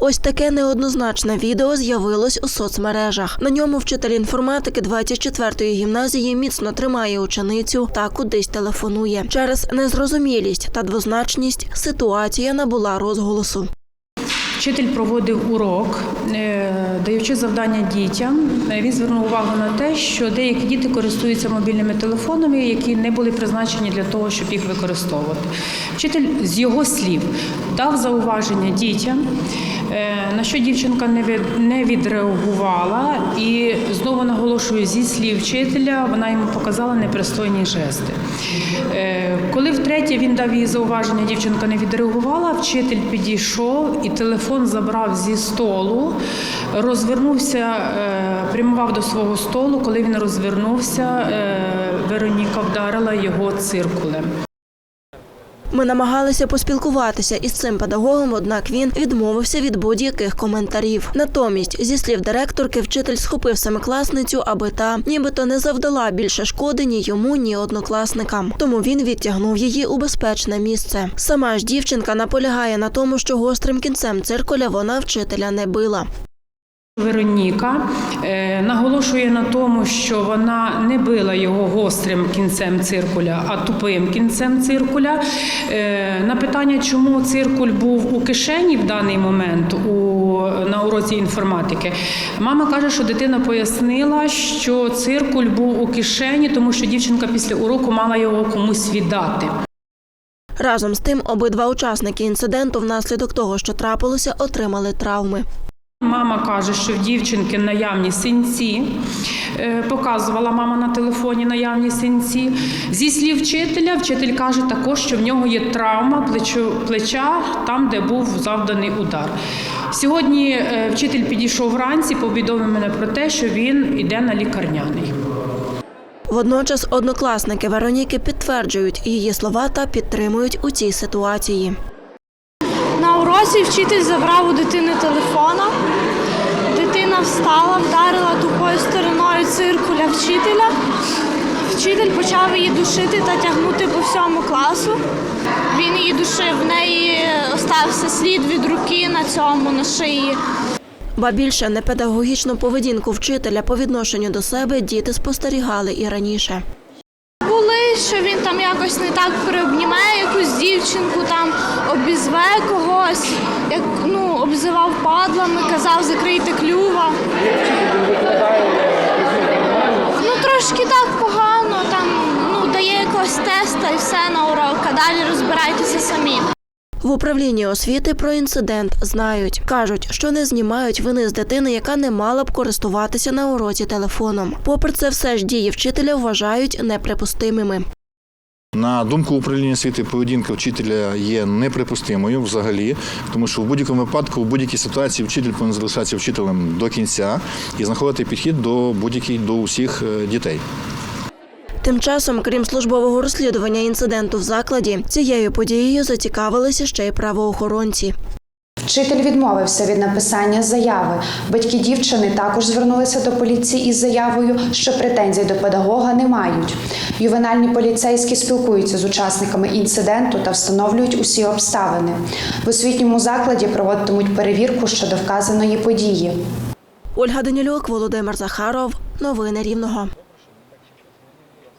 Ось таке неоднозначне відео з'явилось у соцмережах. На ньому вчитель інформатики 24-ї гімназії міцно тримає ученицю та кудись телефонує. Через незрозумілість та двозначність ситуація набула розголосу. Вчитель проводив урок, е, даючи завдання дітям. Е, Він звернув увагу на те, що деякі діти користуються мобільними телефонами, які не були призначені для того, щоб їх використовувати. Вчитель з його слів дав зауваження дітям, на що дівчинка не від- не відреагувала, і знову наголошую зі слів вчителя, вона йому показала непристойні жести. Е, Коли втретє він дав їй зауваження, дівчинка не відреагувала, вчитель підійшов і телефон забрав зі столу, розвернувся, е, прямував до свого столу. Коли він розвернувся, е, Вероніка вдарила його циркулем. Ми намагалися поспілкуватися із цим педагогом, однак він відмовився від будь-яких коментарів. Натомість, зі слів директорки, вчитель схопив семикласницю, аби та нібито не завдала більше шкоди ні йому, ні однокласникам. Тому він відтягнув її у безпечне місце. Сама ж дівчинка наполягає на тому, що гострим кінцем циркуля вона вчителя не била. Вероніка е, наголошує на тому, що вона не била його гострим кінцем циркуля, а тупим кінцем циркуля. Е, на питання, чому циркуль був у кишені в даний момент у, на уроці інформатики, мама каже, що дитина пояснила, що циркуль був у кишені, тому що дівчинка після уроку мала його комусь віддати. Разом з тим, обидва учасники інциденту внаслідок того, що трапилося, отримали травми. Мама каже, що в дівчинки наявні синці. Е, Показувала мама на телефоні наявні синці. Зі слів вчителя, вчитель каже також, що в нього є травма плеча там, де був завданий удар. Сьогодні е, вчитель підійшов вранці, повідомив мене про те, що він йде на лікарняний. Водночас однокласники Вероніки підтверджують її слова та підтримують у цій ситуації. Уроці вчитель забрав у дитини телефона. Дитина встала, вдарила тупою стороною циркуля вчителя. Вчитель почав її душити та тягнути по всьому класу. Він її душив, в неї остався слід від руки на цьому, на шиї. Ба більше непедагогічну поведінку вчителя по відношенню до себе діти спостерігали і раніше. Що він там якось не так приобнімає якусь дівчинку, там обізве когось, як ну, обзивав падлами, казав закрийте клюва. Ну трошки так погано, там ну, дає якогось теста і все на урок, а далі розбирайтеся самі. В управлінні освіти про інцидент знають. Кажуть, що не знімають вини з дитини, яка не мала б користуватися на уроці телефоном. Попри це, все ж дії вчителя вважають неприпустимими. На думку управління освіти, поведінка вчителя є неприпустимою взагалі, тому що в будь-якому випадку, в будь-якій ситуації вчитель повинен залишатися вчителем до кінця і знаходити підхід до будь-яких до усіх е, дітей. Тим часом, крім службового розслідування інциденту в закладі, цією подією зацікавилися ще й правоохоронці. Вчитель відмовився від написання заяви. Батьки дівчини також звернулися до поліції із заявою, що претензій до педагога не мають. Ювенальні поліцейські спілкуються з учасниками інциденту та встановлюють усі обставини. В освітньому закладі проводитимуть перевірку щодо вказаної події. Ольга Данілюк, Володимир Захаров. Новини Рівного.